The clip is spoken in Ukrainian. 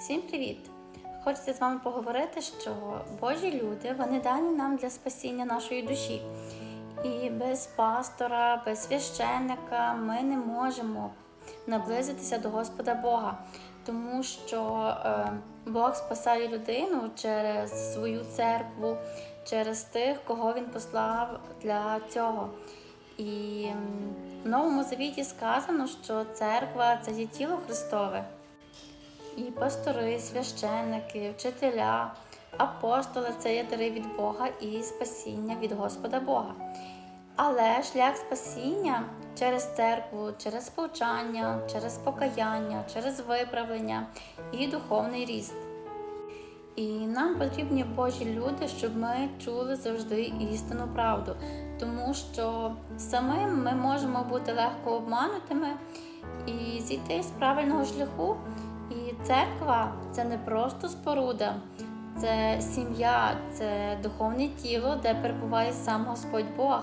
Всім привіт! Хочеться з вами поговорити, що Божі люди вони дані нам для спасіння нашої душі. І без пастора, без священника ми не можемо наблизитися до Господа Бога, тому що е, Бог спасає людину через свою церкву, через тих, кого Він послав для цього. І в Новому Завіті сказано, що церква це є тіло Христове. Пастори, священники, вчителя, апостоли це є дари від Бога і спасіння від Господа Бога. Але шлях спасіння через церкву, через повчання, через покаяння, через виправлення і духовний ріст. І нам потрібні Божі люди, щоб ми чули завжди істинну правду, тому що самим ми можемо бути легко обманутими і зійти з правильного шляху. Церква це не просто споруда, це сім'я, це духовне тіло, де перебуває сам Господь Бог.